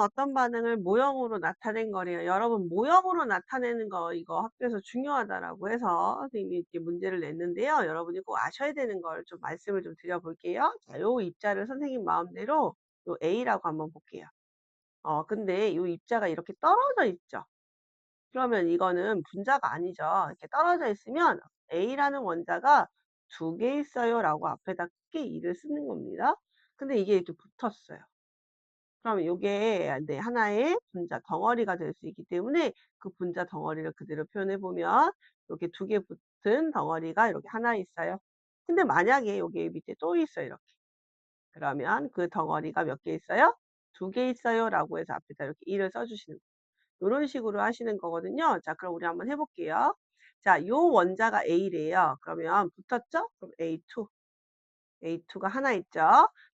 어떤 반응을 모형으로 나타낸 거래요. 여러분 모형으로 나타내는 거 이거 학교에서 중요하다라고 해서 선생님이 이렇게 문제를 냈는데요. 여러분이 꼭 아셔야 되는 걸 좀 말씀을 좀 드려볼게요. 자, 요 입자를 선생님 마음대로 요 A라고 한번 볼게요. 어, 근데 요 입자가 이렇게 떨어져 있죠. 그러면 이거는 분자가 아니죠. 이렇게 떨어져 있으면 A라는 원자가 두 개 있어요라고 앞에다 크게 2를 쓰는 겁니다. 근데 이게 이렇게 붙었어요. 그러면 요게 네, 하나의 분자 덩어리가 될 수 있기 때문에 그 분자 덩어리를 그대로 표현해 보면 이렇게 두 개 붙은 덩어리가 이렇게 하나 있어요. 근데 만약에 여기 밑에 또 있어요. 이렇게. 그러면 그 덩어리가 몇 개 있어요? 두 개 있어요. 라고 해서 앞에다 이렇게 2를 써주시는 거예요. 이런 식으로 하시는 거거든요. 자, 그럼 우리 한번 해볼게요. 자, 요 원자가 A래요. 그러면 붙었죠? 그럼 A2. A2가 하나 있죠?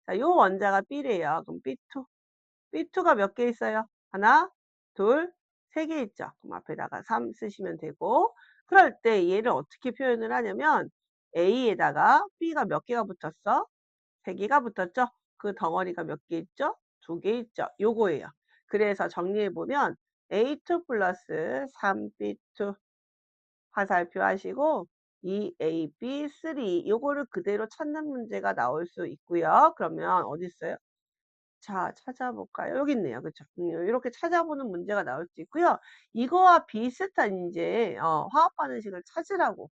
자, 요 원자가 B래요. 그럼 B2. B2가 몇 개 있어요? 하나, 둘, 세 개 있죠? 그럼 앞에다가 3 쓰시면 되고, 그럴 때 얘를 어떻게 표현을 하냐면, A에다가 B가 몇 개가 붙었어? 세 개가 붙었죠? 그 덩어리가 몇 개 있죠? 두 개 있죠? 요거예요. 그래서 정리해보면, A2 플러스 3B2 화살표 하시고, 2AB3 요거를 그대로 찾는 문제가 나올 수 있고요. 그러면 어디 있어요? 자, 찾아볼까요? 여기 있네요. 음, 이렇게 찾아보는 문제가 나올 수 있고요. 이거와 비슷한 이제 어, 화학 반응식을 찾으라고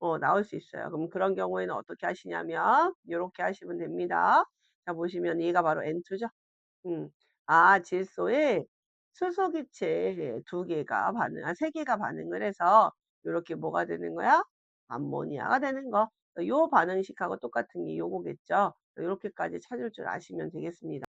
어, 나올 수 있어요. 그럼 그런 경우에는 어떻게 하시냐면 이렇게 하시면 됩니다. 자, 보시면 얘가 바로 N2죠. 음. 아, 질소에 수소기체 두 개가 반응, 아, 세 개가 반응을 해서 이렇게 뭐가 되는 거야? 암모니아가 되는 거. 요 반응식하고 똑같은 게 요거겠죠. 이렇게까지 찾을 줄 아시면 되겠습니다.